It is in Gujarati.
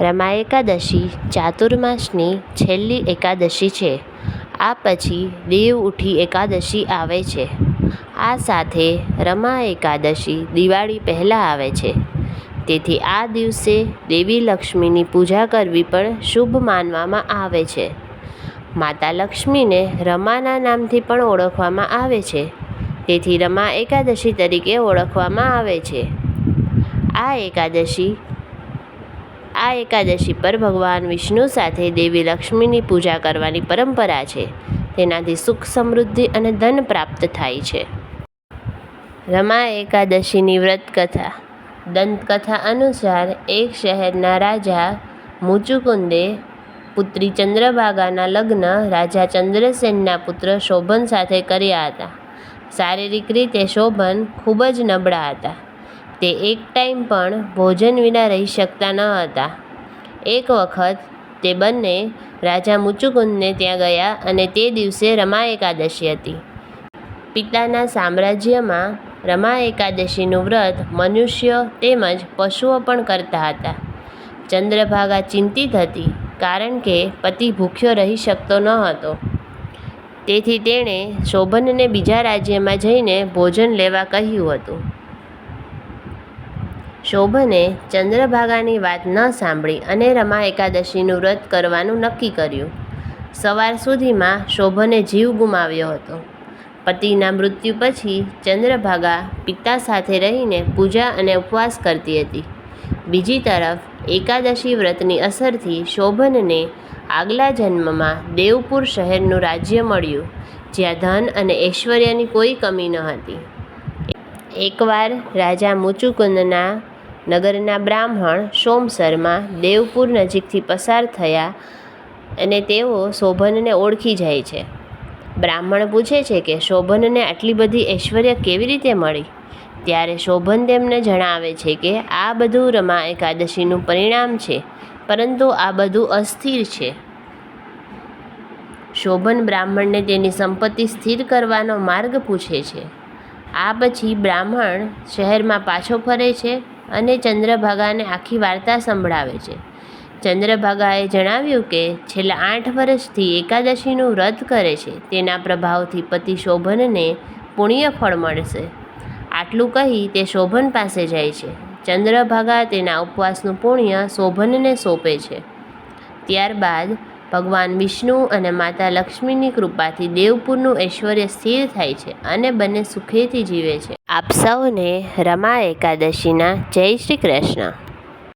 રમા એકાદશી ચાતુર્માસની છેલ્લી એકાદશી છે. આ પછી દેવ ઉઠી એકાદશી આવે છે. આ સાથે રમા એકાદશી દિવાળી પહેલાં આવે છે. તેથી આ દિવસે દેવી લક્ષ્મીની પૂજા કરવી પણ શુભ માનવામાં આવે છે. માતા લક્ષ્મીને રમાના નામથી પણ ઓળખવામાં આવે છે. તેથી રમા એકાદશી તરીકે ઓળખવામાં આવે છે. આ એકાદશી આ એકાદશી પર ભગવાન વિષ્ણુ સાથે દેવી લક્ષ્મીની પૂજા કરવાની પરંપરા છે. તેનાથી સુખ સમૃદ્ધિ અને ધન પ્રાપ્ત થાય છે. રમા એકાદશીની વ્રત કથા દંતકથા અનુસાર એક શહેરના રાજા મુચુકુંદે પુત્રી ચંદ્રભાગાના લગ્ન રાજા ચંદ્રસેનના પુત્ર શોભન સાથે કર્યા હતા. શારીરિક રીતે શોભન ખૂબ જ નબળા હતા. તે એક ટાઈમ પણ ભોજન વિના રહી શકતા ન હતા. એક વખત તે બંને રાજા મુચુકુંદને ત્યાં ગયા અને તે દિવસે રમા એકાદશી હતી. પિતાના સામ્રાજ્યમાં રમા એકાદશીનું વ્રત મનુષ્યો તેમજ પશુઓ પણ કરતા હતા. ચંદ્રભાગા ચિંતિત હતી કારણ કે પતિ ભૂખ્યો રહી શકતો ન હતો. તેથી તેણે શોભનને બીજા રાજ્યમાં જઈને ભોજન લેવા કહ્યું હતું. શોભને ચંદ્રભાગાની વાત ન સાંભળી અને રમા એકાદશીનું વ્રત કરવાનું નક્કી કર્યું. સવાર સુધીમાં શોભને જીવ ગુમાવ્યો હતો. પતિના મૃત્યુ પછી ચંદ્રભાગા પિતા સાથે રહીને પૂજા અને ઉપવાસ કરતી હતી. બીજી તરફ, એકાદશી વ્રતની અસરથી શોભનને આગલા જન્મમાં દેવપુર શહેરનું રાજ્ય મળ્યું, જ્યાં ધન અને ઐશ્વર્યની કોઈ કમી ન હતી. એકવાર રાજા મુચુકુંદના નગરના બ્રાહ્મણ સોમસરમાં દેવપુર નજીકથી પસાર થયા અને તેઓ શોભનને ઓળખી જાય છે. બ્રાહ્મણ પૂછે છે કે શોભનને આટલી બધી ઐશ્વર્ય કેવી રીતે મળી? ત્યારે શોભન તેમને જણાવે છે કે આ બધું રમા એકાદશીનું પરિણામ છે, પરંતુ આ બધું અસ્થિર છે. શોભન બ્રાહ્મણને તેની સંપત્તિ સ્થિર કરવાનો માર્ગ પૂછે છે. આ પછી બ્રાહ્મણ શહેરમાં પાછો ફરે છે અને ચંદ્રભાગાને આખી વાર્તા સંભળાવે છે. ચંદ્રભાગાએ જણાવ્યું કે, છેલ્લા આઠ વર્ષથી એકાદશીનું વ્રત કરે છે. તેના પ્રભાવથી પતિ શોભનને પુણ્ય ફળ મળશે. આટલું કહી તે શોભન પાસે જાય છે. ચંદ્રભાગા તેના ઉપવાસનું પુણ્ય શોભનને સોંપે છે. ત્યારબાદ ભગવાન વિષ્ણુ અને માતા લક્ષ્મીની કૃપાથી દેવપુરનું ઐશ્વર્ય સ્થિર થાય છે અને બંને સુખેથી જીવે છે. આપ સૌને રમા એકાદશીના જય શ્રી કૃષ્ણ.